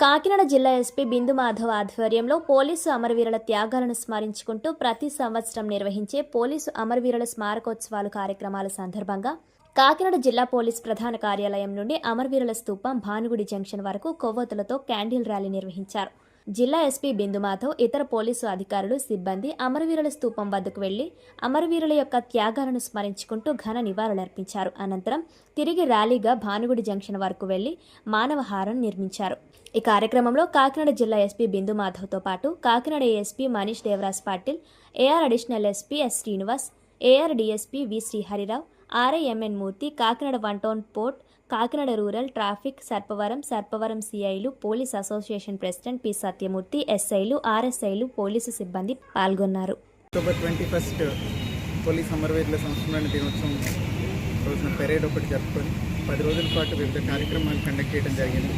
కాకినాడ జిల్లా ఎస్పీ బిందు మాధవ్ ఆధ్వర్యంలో పోలీసు అమరవీరుల త్యాగాలను స్మరించుకుంటూ ప్రతి సంవత్సరం నిర్వహించే పోలీసు అమరవీరుల స్మారకోత్సవాలు కార్యక్రమాల సందర్భంగా కాకినాడ జిల్లా పోలీస్ ప్రధాన కార్యాలయం నుండి అమరవీరుల స్తూపం భానుగుడి జంక్షన్ వరకు కొవ్వొత్తులతో క్యాండిల్ ర్యాలీ నిర్వహించారు. జిల్లా ఎస్పీ బిందుమాధవ్ ఇతర పోలీసు అధికారులు సిబ్బంది అమరవీరుల స్తూపం వద్దకు వెళ్ళి అమరవీరుల యొక్క త్యాగాలను స్మరించుకుంటూ ఘన నివాళులర్పించారు. అనంతరం తిరిగి ర్యాలీగా భానుగుడి జంక్షన్ వరకు వెళ్ళి మానవహారం నిర్మించారు. ఈ కార్యక్రమంలో కాకినాడ జిల్లా ఎస్పీ బిందు మాధవ్తో పాటు Kakinada ASP Manish Devaraj Patil AR additional SP S Srinivas AR DSP V Sriharirao RIMN Murthy Kakinada one town port Kakinada rural traffic Sarpavaram Sarpavaram సిఐలు police association president P Satyamurthy ఎస్ఐలు ఆర్ఎస్ఐలు police సిబ్బంది పాల్గొన్నారు. October twenty first police అమరవీరుల సంస్మరణ దినోత్సవం రోజున parade ఒకటి జరుపుకొని పది రోజుల పాటు వివిధ కార్యక్రమాలు కండక్ట్ చేయడం జరిగింది.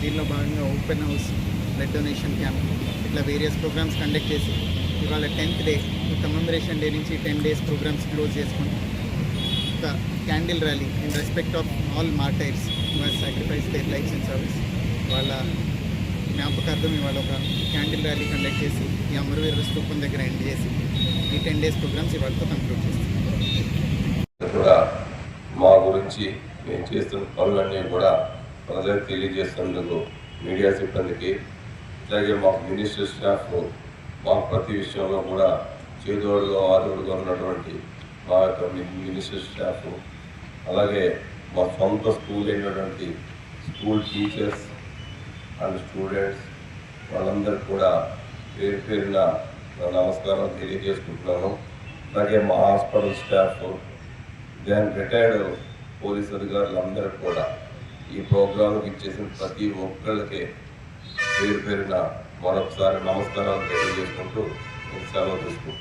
దీనిలో భాగంగా open house blood donation camp ఇట్లా వేరియస్ ప్రోగ్రామ్స్ కండక్ట్ చేసి ఇవాళ టెన్త్ డే కమెమరేషన్ డే నుంచి టెన్ డేస్ ప్రోగ్రామ్స్ క్లోజ్ చేసుకుని ఒక candle rally in respect of all martyrs was sacrifice their lives in service వాళ్ళ జ్ఞాపకార్థం ఇవాళ ఒక క్యాండిల్ ర్యాలీ కండక్ట్ చేసి ఈ అమరవీర స్థూపం దగ్గర ఎండ్ చేసి ఈ టెన్ డేస్ ప్రోగ్రామ్స్ ఇవాళతో కంక్లూడ్ చేస్తాం. కూడా మా గురించి మేము చేస్తున్న పనులన్నీ కూడా ప్రజలకు తెలియజేస్తున్నందుకు మీడియా సిబ్బందికి అలాగే మా మినిస్టర్ స్టాఫ్ మా ప్రతి విషయంలో కూడా చేదోడుగా ఆదోడుగా ఉన్నటువంటి మా యొక్క మి- మినిస్టర్ స్టాఫ్. అలాగే మా సొంత స్కూల్ అయినటువంటి స్కూల్ టీచర్స్ అండ్ స్టూడెంట్స్ వాళ్ళందరూ కూడా పేరు పేరున నమస్కారం తెలియజేసుకుంటున్నాను. అలాగే మా hospital staff then retired police అధికారులందరూ కూడా ఈ ప్రోగ్రాంకి ఇచ్చేసిన ప్రతి ఒక్కళ్ళకి పేరు పేరున మరొకసారి నమస్కారాలు తెలియజేసుకుంటూ నేను సెలవు తీసుకుంటున్నాను.